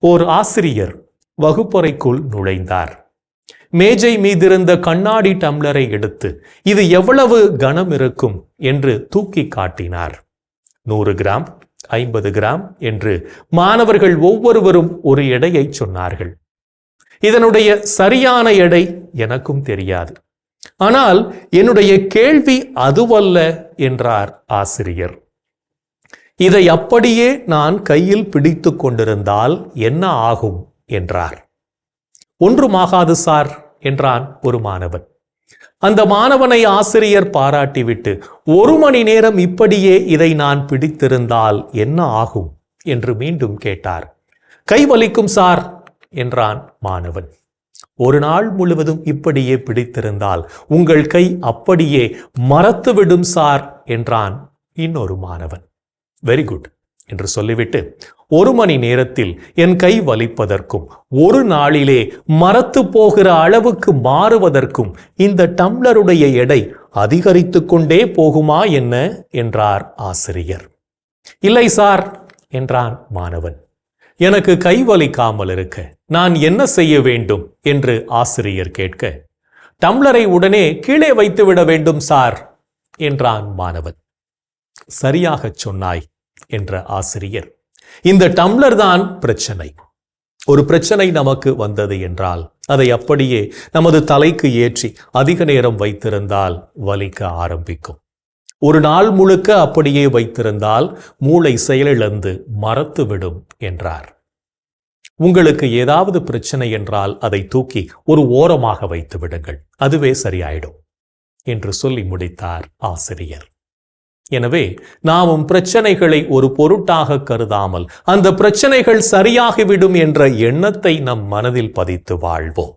ஓர் ஆசிரியர் வகுப்பறைக்குள் நுழைந்தார். மேஜை மீதிருந்த கண்ணாடி டம்ளரை எடுத்து இது எவ்வளவு கனம் இருக்கும்? என்று தூக்கி காட்டினார். நூறு கிராம் ஐம்பது கிராம் என்று மாணவர்கள் ஒவ்வொருவரும் ஒரு எடையை சொன்னார்கள். இதனுடைய சரியான எடை எனக்கும் தெரியாது. ஆனால் என்னுடைய கேள்வி அதுவல்ல என்றார் ஆசிரியர். இதை அப்படியே நான் கையில் பிடித்து கொண்டிருந்தால் என்ன ஆகும்? என்றார். ஒன்றுமாகாது சார் என்றான் ஒரு மாணவன். அந்த மாணவனை ஆசிரியர் பாராட்டிவிட்டு ஒரு மணி நேரம் இப்படியே இதை நான் பிடித்திருந்தால் என்ன ஆகும்? என்று மீண்டும் கேட்டார். கை வலிக்கும் சார் என்றான் மாணவன். ஒரு நாள் முழுவதும் இப்படியே பிடித்திருந்தால் உங்கள் கை அப்படியே மறத்துவிடும் சார் என்றான் இன்னொரு மாணவன். வெரி குட் என்று சொல்லிவிட்டு ஒரு மணி நேரத்தில் என் கை வலிப்பதற்கும் ஒரு நாளிலே மரத்து போகிற அளவுக்கு மாறுவதற்கும் இந்த டம்ளருடைய எடை அதிகரித்து கொண்டே போகுமா என்ன? என்றார் ஆசிரியர். இல்லை சார் என்றான் மாணவன். எனக்கு கை வலிக்காமல் இருக்க நான் என்ன செய்ய வேண்டும்? என்று ஆசிரியர் கேட்க டம்ளரை உடனே கீழே வைத்து விட வேண்டும் சார் என்றான் மாணவன். சரியாகச் சொன்னாய் என்ற ஆசிரியர். இந்த டம்ளர் தான் பிரச்சனை. ஒரு பிரச்சனை நமக்கு வந்தது என்றால் அதை அப்படியே நமது தலைக்கு ஏற்றி அதிக நேரம் வைத்திருந்தால் வலிக்க ஆரம்பிக்கும். ஒரு நாள் முழுக்க அப்படியே வைத்திருந்தால் மூளை செயலிழந்து மறத்துவிடும் என்றார். உங்களுக்கு ஏதாவது பிரச்சனை என்றால் அதை தூக்கி ஒரு ஓரமாக வைத்து விடுங்கள் அதுவே சரியாயிடும் என்று சொல்லி முடித்தார் ஆசிரியர். எனவே நாமும் பிரச்சனைகளை ஒரு பொருட்டாக கருதாமல் அந்த பிரச்சனைகள் சரியாகிவிடும் என்ற எண்ணத்தை நம் மனதில் பதித்து வாழ்வோம்.